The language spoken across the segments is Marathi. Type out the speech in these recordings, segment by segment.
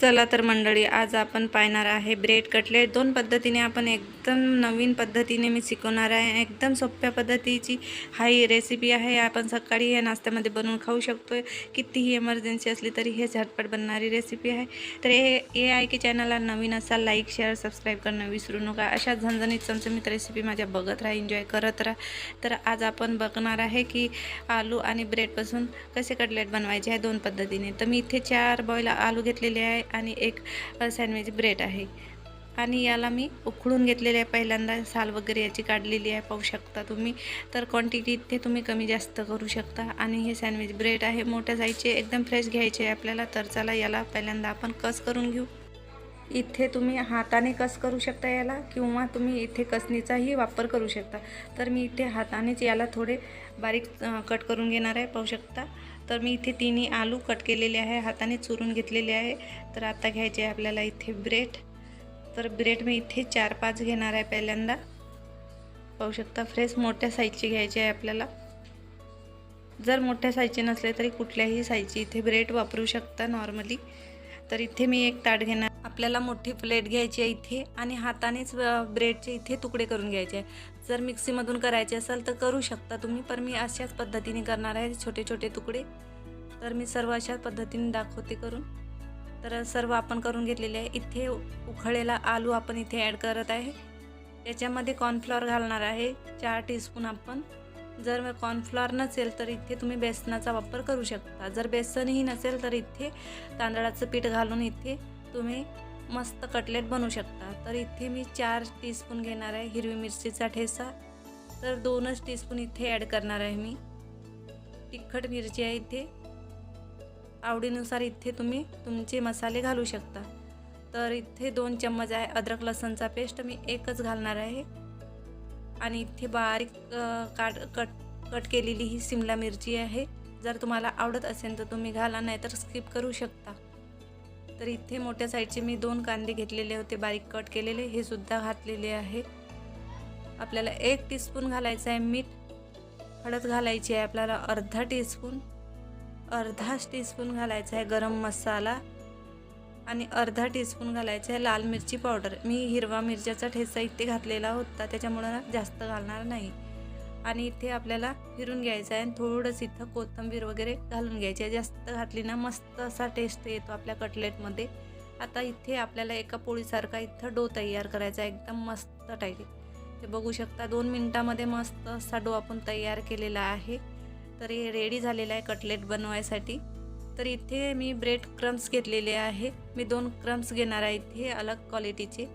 चला तर मंडळी आज आपण पाहणार आहे ब्रेड कटलेट. दोन पद्धतीने आपण एकदम नवीन पद्धतीने मी शिकवणार आहे. एकदम सोप्या पद्धतीची हा ही रेसिपी आहे. आपण सकाळी या नाश्त्यामध्ये बनवून खाऊ शकतो कितीही इमर्जन्सी असली तरी हे झटपट बनणारी रेसिपी आहे. तर हे ए आहे की चॅनलला नवीन असाल लाईक शेअर सबस्क्राईब करणं विसरू नका. अशा झणझणीत चमचमीत रेसिपी माझ्या बघत राहा एन्जॉय करत राहा. तर आज आपण बघणार आहे की आलू आणि ब्रेडपासून कसे कटलेट बनवायचे आहे दोन पद्धतीने. तर मी इथे चार बॉईल आलू घेतलेले आहे. आणि एक सँडविच ब्रेड आहे. आणि याला मी उखळून घेतलेले आहे पहिल्यांदा. साल वगैरे याची काढलेली आहे पाहू शकता तुम्ही. तर क्वांटिटी इथे तुम्ही कमी जास्त करू शकता. आणि हे सँडविच ब्रेड आहे मोठ्या साईजचे एकदम फ्रेश घ्यायचे आहे आपल्याला. तर चला याला पहिल्यांदा आपण कस करून घेऊ? इथे तुम्ही हाताने कस करू शकता याला किंवा तुम्ही इथे कसणीचाही वापर करू शकता. तर मी इथे हातानेच याला थोडे बारीक कट करून घेणार आहे पाहू शकता. तर मी इथे तिन्ही आलू कट केलेले आहे हाताने चुरून घेतलेले आहे. तर आता घ्यायचे आहे आपल्याला इथे ब्रेड. तर ब्रेड मी इथे चार पाच घेणार आहे पहिल्यांदा. पाहू शकता फ्रेश मोठ्या साईजची घ्यायची आहे आपल्याला. जर मोठ्या साईजचे नसले तरी कुठल्याही साईजची इथे ब्रेड वापरू शकता नॉर्मली तर इथे मी एक ताट घेणार आपल्याला मोठी प्लेट घ्यायची आहे इथे आणि हातानेच ब्रेडचे इथे तुकडे करून घ्यायचे आहे. जर मिक्सीमधून करायचे असेल तर करू शकता तुम्ही पण मी अशाच पद्धतीने करणार आहे छोटे छोटे तुकडे. तर मी सर्व अशाच पद्धतीने दाखवते करून. तर सर्व आपण करून घेतलेले आहे. इथे उखळलेला आलू आपण इथे ॲड करत आहे. याच्यामध्ये कॉर्नफ्लॉवर घालणार आहे चार टीस्पून आपण. जर कॉर्नफ्लॉवर नसेल तर इथे तुम्ही बेसनाचा वापर करू शकता. जर बेसनही नसेल तर इथे तांदळाचं पीठ घालून इथे तुम्ही मस्त कटलेट बनवू शकता. तर इथे मी चार टीस्पून घेणार आहे हिरवी मिरचीचा ठेसा तर दोनच टीस्पून इथे ॲड करणार आहे मी. तिखट मिरची आहे इथे. आवडीनुसार इथे तुम्ही तुमचे मसाले घालू शकता. तर इथे दोन चम्मच आहे अद्रक लसणचा पेस्ट मी एकच घालणार आहे. आणि इथे बारीक काट कट कट केलेली ही सिमला मिरची आहे. जर तुम्हाला आवडत असेल तर तुम्ही घाला नाही तर स्किप करू शकता. तर इथे मोठ्या साईजचे मी दोन कांदे घेतलेले होते बारीक कट केलेले. हे सुद्धा घातलेले आहे. आपल्याला एक टीस्पून घालायचं आहे मीठ. हळद घालायची आहे आपल्याला अर्धा टीस्पून अर्धा टीस्पून घालायचा आहे गरम मसाला. आणि अर्धा टीस्पून घालायचं आहे लाल मिरची पावडर. मी हिरवा मिरच्याचा ठेचा इथे घातलेला होता त्याच्यामुळं जास्त घालणार नाही. आणि इथे आपल्याला फिरून घ्यायचं आहे. आणि थोडंसं इथं कोथिंबीर वगैरे घालून घ्यायची आहे. जास्त घातली ना मस्त असा टेस्ट येतो आपल्या कटलेटमध्ये आता इथे आपल्याला एका पोळीसारखा इथं डो तयार करायचा आहे. एकदम मस्त टाईट ते बघू शकता दोन मिनटामध्ये मस्त असा डो आपण तयार केलेला आहे. तर हे रेडी झालेलं आहे कटलेट बनवायसाठी. तर इथे मी ब्रेड क्रम्स घेतलेले आहे. मी दोन क्रम्स घेणार आहे इथे अलग क्वालिटीचे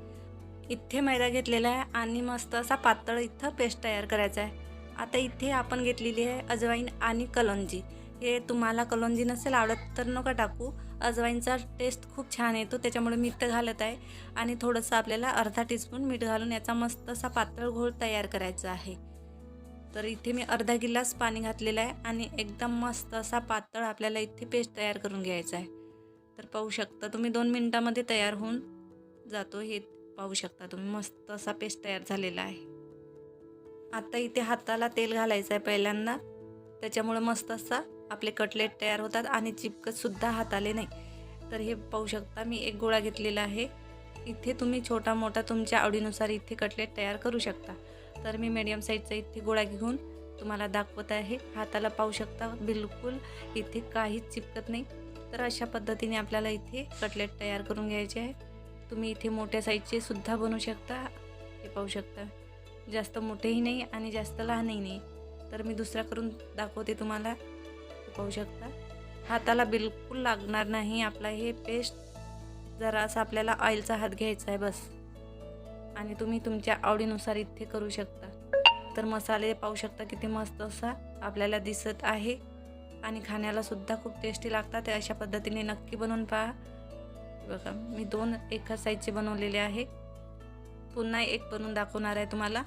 इथे मैदा घेतलेला आहे आणि मस्त असा पातळ इथं पेस्ट तयार करायचा आहे. आता इथे आपण घेतलेली आहे अजवाईन आणि कलोंजी. हे तुम्हाला कलोंजी नसेल आवडत तर नका टाकू. अजवाईनचा टेस्ट खूप छान येतो त्याच्यामुळे मी घालत आहे. आणि थोडंसं आपल्याला अर्धा टीस्पून मीठ घालून याचा मस्त असा पातळ घोळ तयार करायचा आहे. तर इथे मी अर्धा गिलास पाणी घातलेलं आहे आणि एकदम मस्त असा पातळ आपल्याला इथे पेस्ट तयार करून घ्यायचा आहे. तर पाहू शकता तुम्ही दोन मिनटामध्ये तयार होऊन जातो हे पाहू शकता तुम्ही मस्त असा पेस्ट तयार झालेला आहे. आता इथे हाताला तेल घालायचं आहे पहिल्यांदा. त्याच्यामुळं मस्त असा आपले कटलेट तयार होतात आणि चिपकतसुद्धा हाताले नाही. तर हे पाहू शकता मी एक गोळा घेतलेला आहे. इथे तुम्ही छोटा मोठा तुमच्या आवडीनुसार इथे कटलेट तयार करू शकता. तर मी मीडियम साईजचा इथे गोळा घेऊन तुम्हाला दाखवत आहे. हाताला पाहू शकता बिलकुल इथे काहीच चिपकत नाही. तर अशा पद्धतीने आपल्याला इथे कटलेट तयार करून घ्यायचे आहे. तुम्ही इथे मोठ्या साईजचे सुद्धा बनवू शकता. हे पाहू शकता. जास्त मोठेही नाही आणि जास्त लहानही नाही. तर मी दुसरा करून दाखवते तुम्हाला. पाहू शकता. हाताला बिलकुल लागणार नाही. आपला हे पेस्ट जरा असं आपल्याला ऑइलचा हात घ्यायचा आहे बस. आणि तुम्ही तुमच्या आवडीनुसार इथे करू शकता. तर मसाले पाहू शकता किती मस्त असा आपल्याला दिसत आहे. आणि खाण्याला सुद्धा खूप टेस्टी लागतात. ते अशा पद्धतीने नक्की बनवून पहा. बघा मी दोन एका साईजचे बनवलेले आहे. पुन्हा एक बनवून दाखवणार आहे तुम्हाला.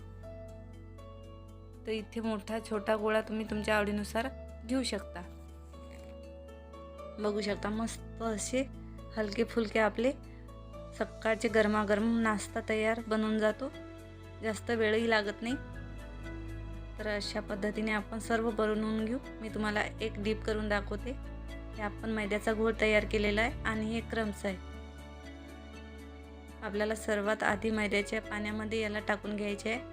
तर इथे मोठा छोटा गोळा तुम्ही तुमच्या आवडीनुसार घेऊ शकता. बघू शकता मस्त असे हलके फुलके आपले सकाळचे गरमागरम नाश्ता तयार बनून जातो. जास्त वेळही लागत नाही. तर अशा पद्धतीने आपण सर्व बनवून घेऊ. मी तुम्हाला एक डीप करून दाखवते. हे आपण मैद्याचा घोळ तयार केलेला आहे आणि हे क्रम्स आहे. आपल्याला सर्वात आधी मैद्याच्या पाण्यामध्ये याला टाकून घ्यायचे आहे.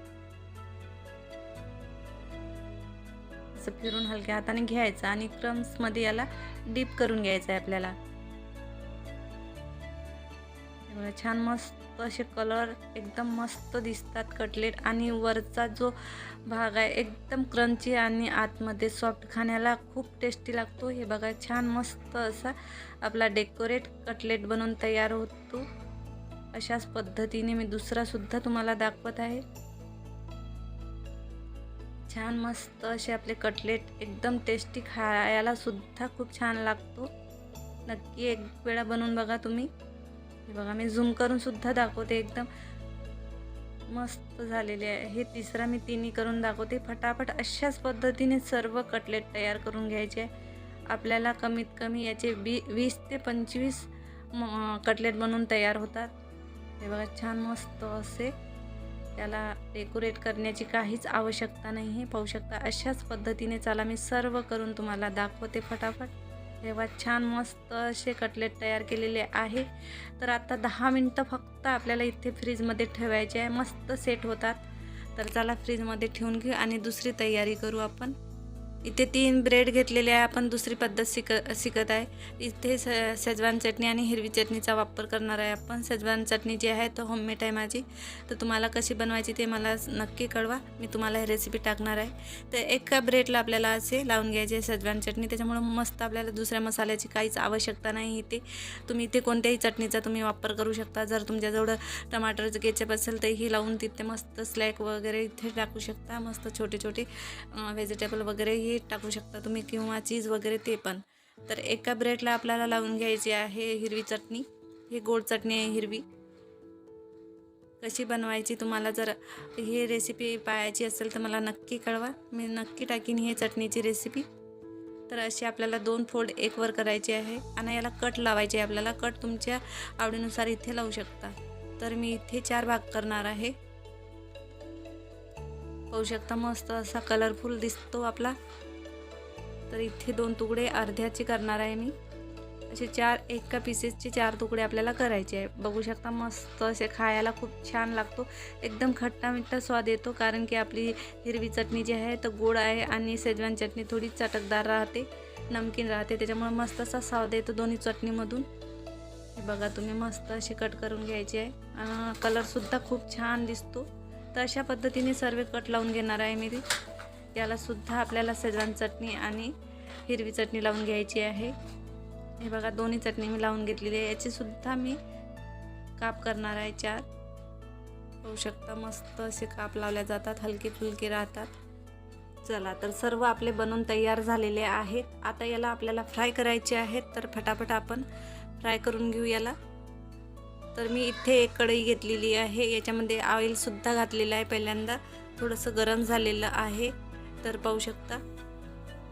असं फिरून हलक्या हाताने घ्यायचं आणि क्रम्समध्ये याला डीप करून घ्यायचं आहे आपल्याला छान मस्त असे कलर एकदम मस्त दिसतात कटलेट आणि वरचा जो भाग आहे एकदम क्रंची आणि आतमध्ये सॉफ्ट खाण्याला खूप टेस्टी लागतो. हे बघा छान मस्त असा आपला डेकोरेट कटलेट बनवून तयार होतो. अशाच पद्धतीने मी दुसरासुद्धा तुम्हाला दाखवत आहे. छान मस्त असे आपले कटलेट एकदम टेस्टी खायला सुद्धा खूप छान लागतो. नक्की एक वेळा बनवून बघा तुम्ही. हे बघा मी झूम करून सुद्धा दाखवते एकदम. मस्त झालेले आहे. हे तिसरा मी तिन्ही करून दाखवते. फटाफट अशाच पद्धतीने सर्व कटलेट तयार करून घ्यायचे. आपल्याला कमीत कमी याचे बी वीस ते पंचवीस म कटलेट बनवून तयार होतात. हे बघा छान मस्त असे. त्याला डेकोरेट करण्याची काहीच आवश्यकता नाही हे पाहू शकता अशाच पद्धतीने चला मी सर्व करून तुम्हाला दाखवते फटाफट. तेव्हा छान मस्त असे कटलेट तयार केलेले आहे. तर आता दहा मिनटं फक्त आपल्याला इथे फ्रीजमध्ये ठेवायचे आहे. मस्त सेट होतात. तर चला फ्रीजमध्ये ठेवून घेऊ आणि दुसरी तयारी करू आपण. इथे तीन ब्रेड घेतलेले आहे. आपण दुसरी पद्धत शिक शिकत आहे. इथे स शेजवान चटणी आणि हिरवी चटणीचा वापर करणार आहे आपण. शेजवान चटणी जी आहे तो होममेड आहे माझी. तर तुम्हाला कशी बनवायची ते मला नक्की कळवा. मी तुम्हाला ही रेसिपी टाकणार आहे. तर एका ब्रेडला आपल्याला असे लावून घ्यायचे शेजवान चटणी. त्याच्यामुळं मस्त आपल्याला दुसऱ्या मसाल्याची काहीच आवश्यकता नाही इथे. तुम्ही इथे कोणत्याही चटणीचा तुम्ही वापर करू शकता. जर तुमच्याजवळ टमाटरचं केचप असेल तर ही लावून तिथे मस्त स्लॅक वगैरे इथे टाकू शकता. मस्त छोटे छोटे व्हेजिटेबल वगैरे हे टाकू शकता तुम्ही किंवा चीज वगैरे ते पण. तर एका ब्रेडला आपल्याला लावून घ्यायची आहे हिरवी चटणी. ही गोड चटणी आहे हिरवी. कशी बनवायची तुम्हाला जर ही रेसिपी पाहायची असेल तर मला नक्की कळवा. मी नक्की टाकीन ही चटणीची रेसिपी तर अशी आपल्याला दोन फोल्ड एकवर करायची आहे आणि याला कट लावायचे आहे आपल्याला. कट तुमच्या आवडीनुसार इथे लावू शकता. तर मी इथे चार भाग करणार आहे. पाहू शकता मस्त असा कलरफुल दिसतो आपला. तर इथे दोन तुकडे अर्ध्याचे करणार आहे मी. असे चार एका पीसेसचे चार तुकडे आपल्याला करायचे आहे. बघू शकता मस्त असे खायला खूप छान लागतो. एकदम खट्टा मिठ्ठा स्वाद येतो कारण की आपली हिरवी चटणी जी आहे तर गोड आहे आणि सेजवान चटणी थोडी चटकदार राहते नमकीन राहते. त्याच्यामुळे मस्त असा स्वाद येतो दोन्ही चटणीमधून. हे बघा तुम्ही मस्त असे कट करून घ्यायचे आहे. कलरसुद्धा खूप छान दिसतो. तर अशा पद्धतीने सर्व कट लावून घेणार आहे मी यालासुद्धा आपल्याला शेजवान चटणी आणि हिरवी चटणी लावून घ्यायची आहे. हे बघा दोन्ही चटणी मी लावून घेतलेली आहे. याचीसुद्धा मी काप करणार आहे. चार होऊ शकता मस्त असे काप लावल्या जातात हलके फुलके राहतात. चला तर सर्व आपले बनवून तयार झालेले आहेत. आता याला आपल्याला फ्राय करायचे आहेत तर फटाफट आपण फ्राय करून घेऊ याला. तर मी इथे एक कढई घेतलेली आहे. याच्यामध्ये ऑइलसुद्धा घातलेलं आहे पहिल्यांदा. थोडंसं गरम झालेलं आहे. तर पाहू शकता.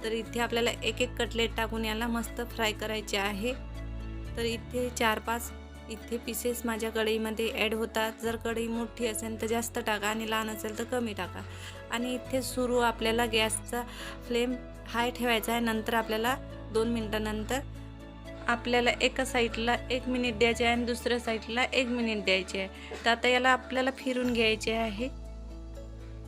तर इथे आपल्याला एक एक कटलेट टाकून याला मस्त फ्राय करायचे आहे. तर इथे चार पाच इथे पीसेस माझ्या कढईमध्ये ॲड होतात. जर कढई मोठी असेल तर जास्त टाका आणि लहान असेल तर कमी टाका. आणि इथे सुरू आपल्याला गॅसचा फ्लेम हाय ठेवायचा आहे. नंतर आपल्याला दोन मिनटानंतर आपल्याला एका साईडला एक मिनिट द्यायचे आहे आणि दुसऱ्या साईडला एक मिनिट द्यायचे आहे. तर आता याला आपल्याला फिरून घ्यायचे आहे.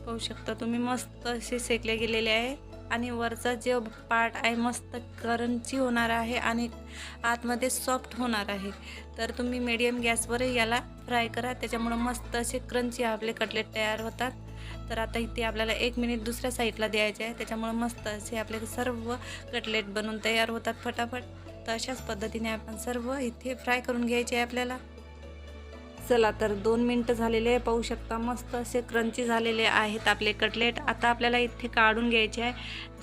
पाहू शकता तुम्ही मस्त असे सेकले गेलेले आहे. आणि वरचा जे पार्ट आहे मस्त करंची होणार आहे आणि आतमध्ये सॉफ्ट होणार आहे. तर तुम्ही मीडियम गॅसवर याला फ्राय करा. त्याच्यामुळं मस्त असे क्रंची आपले कटलेट तयार होतात. तर आता इथे आपल्याला एक मिनिट दुसऱ्या साईडला द्यायचे आहे. त्याच्यामुळं मस्त असे आपले सर्व कटलेट बनवून तयार होतात फटाफट. तर अशाच पद्धतीने आपण सर्व इथे फ्राय करून घ्यायचे आहे आपल्याला. चला तर दोन मिनटं झालेले पाहू शकता मस्त असे क्रंची झालेले आहेत आपले कटलेट. आता आपल्याला इथे काढून घ्यायचे आहे.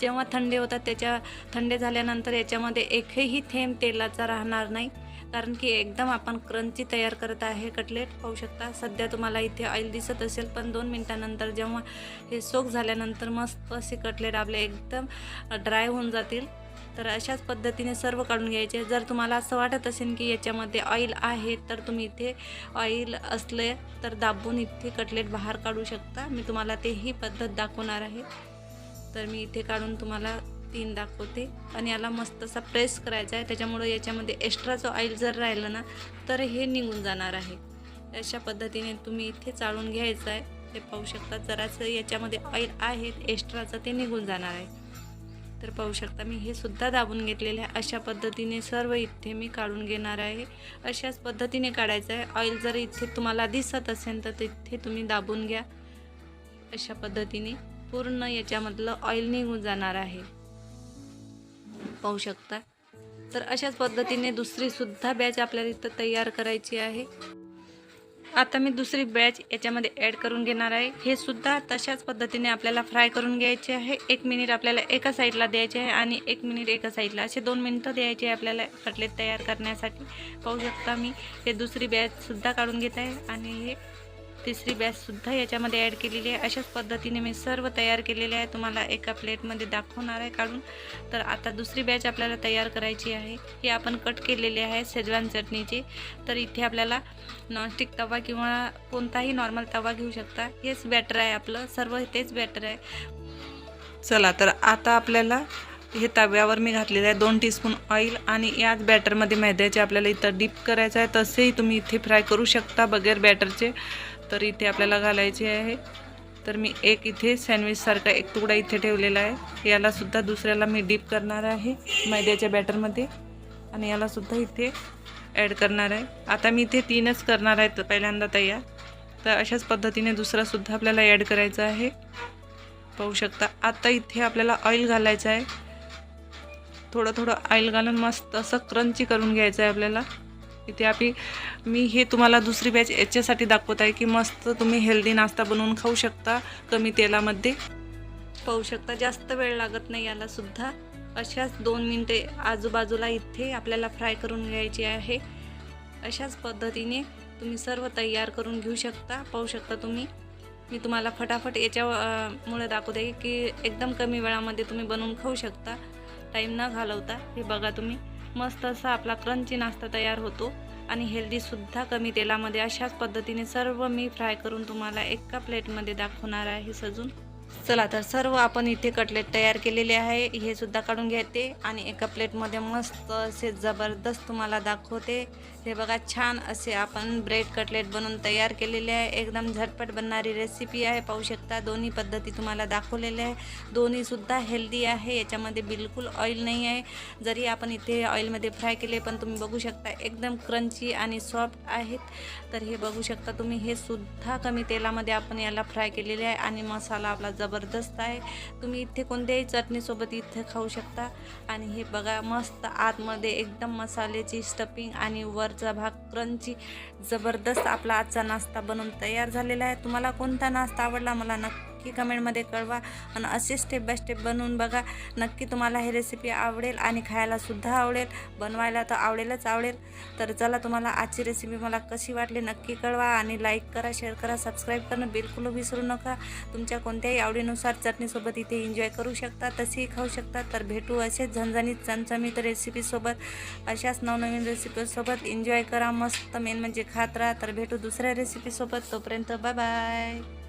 जेव्हा थंडे होतात त्याच्या थंडे झाल्यानंतर याच्यामध्ये एकही थेंब तेलाचा राहणार नाही. कारण की एकदम आपण क्रंची तयार करत आहे कटलेट. पाहू शकता सध्या तुम्हाला इथे ऑइल दिसत असेल पण दोन मिनटानंतर जेव्हा हे सोक झाल्यानंतर मस्त असे कटलेट आपले एकदम ड्राय होऊन जातील. तर अशाच पद्धतीने सर्व काढून घ्यायचे. जर तुम्हाला असं वाटत असेल की याच्यामध्ये ऑइल आहे तर तुम्ही इथे ऑइल असले तर दाबून इथे कटलेट बाहेर काढू शकता. मी तुम्हाला तेही पद्धत दाखवणार आहे. तर मी इथे काढून तुम्हाला तीन दाखवते. आणि याला मस्त असा प्रेस करायचा आहे. त्याच्यामुळं याच्यामध्ये एक्स्ट्राचं ऑइल जर राहिलं ना तर हे निघून जाणार आहे. अशा पद्धतीने तुम्ही इथे चाळून घ्यायचं आहे. ते पाहू शकता जरासं याच्यामध्ये ऑइल आहे एक्स्ट्राचं ते निघून जाणार आहे. तर पाहू शकता मी हे सुद्धा दाबून घेतलेलं आहे. अशा पद्धतीने सर्व इथे मी काढून घेणार आहे. अशाच पद्धतीने काढायचं आहे. ऑइल जर इथे तुम्हाला दिसत असेल तर तिथे तुम्ही दाबून घ्या. अशा पद्धतीने पूर्ण याच्यामधलं ऑइल निघून जाणार आहे. पाहू शकता. तर अशाच पद्धतीने दुसरीसुद्धा बॅच आपल्याला इथं तयार करायची आहे. आता मी दुसरी बॅच याच्यामध्ये ॲड करून घेणार आहे. हे सुद्धा तशाच पद्धतीने आपल्याला फ्राय करून घ्यायचे आहे. एक मिनिट आपल्याला एका साईडला द्यायचे आहे आणि एक मिनिट एका साईडला असे दोन मिनटं द्यायचे आहे आपल्याला कटलेट तयार करण्यासाठी. पाहू शकता मी हे दुसरी बॅचसुद्धा काढून घेत आहे आणि हे तिसरी बॅचसुद्धा याच्यामध्ये ॲड केलेली आहे. अशाच पद्धतीने मी सर्व तयार केलेले आहे. तुम्हाला एका प्लेटमध्ये दाखवणार आहे काढून. तर आता दुसरी बॅच आपल्याला तयार करायची आहे. ही आपण कट केलेली आहे शेजवान चटणीची. तर इथे आपल्याला नॉनस्टिक तवा किंवा कोणताही नॉर्मल तवा घेऊ शकता. हेच बॅटर आहे आपलं. सर्व तेच बॅटर आहे. चला तर आता आपल्याला हे तव्यावर मी घातलेलं आहे. दोन टीस्पून ऑइल आणि याच बॅटरमध्ये मैद्याचे आपल्याला इथं डीप करायचं आहे. तसेही तुम्ही इथे फ्राय करू शकता बगैर बॅटरचे तर इथे आपल्याला घालायचे आहे. तर मी एक इथे सँडविचसारखा एक तुकडा इथे ठेवलेला आहे. यालासुद्धा दुसऱ्याला मी डीप करणार आहे मैद्याच्या बॅटरमध्ये आणि यालासुद्धा इथे ॲड करणार आहे. आता मी इथे तीनच करणार आहे पहिल्यांदा तयार. तर अशाच पद्धतीने दुसरासुद्धा आपल्याला ॲड करायचा आहे. पाहू शकता आता इथे आपल्याला ऑइल घालायचं आहे. थोडं थोडं ऑइल घालून मस्त असं क्रंची करून घ्यायचं आहे आपल्याला. इथे आपली मी हे तुम्हाला दुसरी बॅच याच्यासाठी दाखवत आहे की मस्त तुम्ही हेल्दी नाश्ता बनवून खाऊ शकता कमी तेलामध्ये. पाहू शकता जास्त वेळ लागत नाही याला सुद्धा. अशाच दोन मिनटे आजूबाजूला इथे आपल्याला फ्राय करून घ्यायची आहे. अशाच पद्धतीने तुम्ही सर्व तयार करून घेऊ शकता पाहू शकता तुम्ही. मी तुम्हाला फटाफट याच्यामुळे दाखवते की एकदम कमी वेळामध्ये तुम्ही बनवून खाऊ शकता. टाईम न घालवता हे बघा तुम्ही. मस्त असा आपला क्रंची नाश्ता तयार होतो. आणि हेल्दीसुद्धा कमी तेलामध्ये अशाच पद्धतीने सर्व मी फ्राय करून तुम्हाला एका प्लेटमध्ये दाखवणार आहे सजून. चला तर सर्व आपण इथे कटलेट तयार केलेले आहे. हे सुद्धा काढून घेते आणि एका प्लेटमध्ये मस्त असे जबरदस्त तुम्हाला दाखवते. हे बघा छान असे आपण ब्रेड कटलेट बनवून तयार केलेले आहे. एकदम झटपट बनणारी रेसिपी आहे. पाहू शकता दोन्ही पद्धती तुम्हाला दाखवलेल्या आहे. दोन्हीसुद्धा हेल्दी आहे. याच्यामध्ये बिलकुल ऑइल नाही आहे. जरी आपण इथे ऑइलमध्ये फ्राय केले पण तुम्ही बघू शकता एकदम क्रंची आणि सॉफ्ट आहेत. तर हे बघू शकता तुम्ही हे सुद्धा कमी तेलामध्ये आपण याला फ्राय केलेले आहे आणि मसाला आपला जबरदस्त आहे. तुम्ही इथे कोणत्याही चटणीसोबत इथे खाऊ शकता. आणि हे बघा मस्त आतमध्ये एकदम मसाल्याची स्टफिंग आणि वर वरचा भाग क्रंची जबरदस्त आपला आजचा नाश्ता बनवून तयार झालेला आहे. तुम्हाला कोणता नाश्ता आवडला? मला नक्की कमेंटमध्ये कळवा आणि असे स्टेप बाय स्टेप बनवून बघा. नक्की तुम्हाला ही रेसिपी आवडेल आणि खायलासुद्धा आवडेल. बनवायला तर आवडेलच आवडेल. तर चला तुम्हाला आजची रेसिपी मला कशी वाटली नक्की कळवा आणि लाईक करा शेअर करा सबस्क्राईब करणं बिलकुल विसरू नका. तुमच्या कोणत्याही आवडीनुसार चटणीसोबत इथे एन्जॉय करू शकता तसेही खाऊ शकता. तर भेटू असेच झणझणीत चमचमीत रेसिपीसोबत अशाच नवनवीन रेसिपीसोबत एन्जॉय करा. मस्त मेन म्हणजे खात राहा. तर भेटू दुसऱ्या रेसिपीसोबत तोपर्यंत बाय बाय